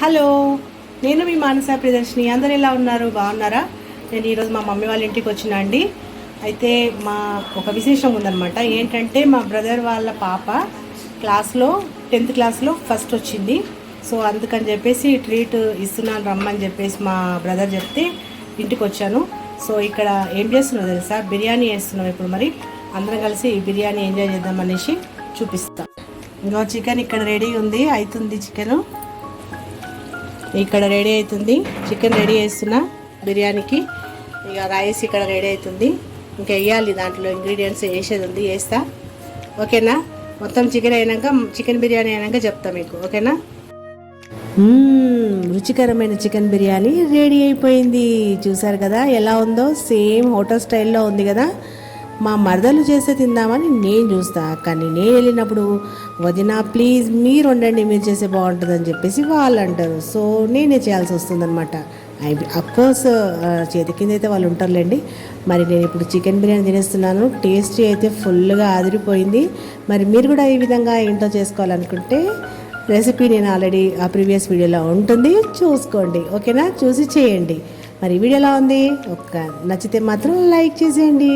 Hello నేను మీ మానస ప్రదర్శిని అందరు ఎలా ఉన్నారు? బాగున్నారా? నేను ఈరోజు మా మమ్మీ వాళ్ళ ఇంటికి వచ్చిన అండి. అయితే మా ఒక విశేషం ఉందనమాట ఏంటంటే మా బ్రదర్ వాళ్ళ పాప క్లాస్లో టెన్త్ క్లాస్లో ఫస్ట్ వచ్చింది. సో అందుకని చెప్పేసి ట్రీట్ ఇస్తున్నాను రమ్మని చెప్పేసి మా బ్రదర్ చెప్తే ఇంటికి వచ్చాను. సో ఇక్కడ ఏం చేస్తున్నావు తెలుసా? బిర్యానీ వేస్తున్నాం ఇప్పుడు మరి. అందరం కలిసి బిర్యానీ ఎంజాయ్ చేద్దాం అనేసి చూపిస్తాం. ఇంకో చికెన్ ఇక్కడ రెడీ ఉంది. అవుతుంది చికెను. ఇక్కడ రెడీ అవుతుంది. చికెన్ రెడీ చేస్తున్నా బిర్యానీకి. ఇక రైస్ ఇక్కడ రెడీ అవుతుంది. ఇంకా వేయాలి దాంట్లో ఇంగ్రీడియంట్స్ వేసేది ఉంది వేస్తా ఓకేనా? మొత్తం చికెన్ అయినాక చికెన్ బిర్యానీ అయినాక చెప్తా మీకు. ఓకేనా? రుచికరమైన చికెన్ బిర్యానీ రెడీ అయిపోయింది. చూసారు కదా ఎలా ఉందో? సేమ్ హోటల్ స్టైల్లో ఉంది కదా. మా మరదలు చేస్తే తిందామని నేను చూస్తా. కానీ నేను వెళ్ళినప్పుడు వదిన ప్లీజ్ మీరు వండండి మీరు చేస్తే బాగుంటుందని చెప్పేసి వాళ్ళు అంటారు. సో నేనే చేయాల్సి వస్తుందన్నమాట. అఫ్కోర్స్ చేతి కింద అయితే వాళ్ళు ఉంటారులేండి. మరి నేను ఇప్పుడు చికెన్ బిర్యానీ తినేస్తున్నాను. టేస్టీ అయితే ఫుల్గా ఆదిరిపోయింది. మరి మీరు కూడా ఈ విధంగా ఏంటో చేసుకోవాలనుకుంటే రెసిపీ నేను ఆల్రెడీ ఆ ప్రీవియస్ వీడియోలో ఉంటుంది. చూసుకోండి. ఓకేనా? చూసి చేయండి. మరి ఈ వీడియోలో ఉంది. ఒక నచ్చితే మాత్రం లైక్ చేసేయండి.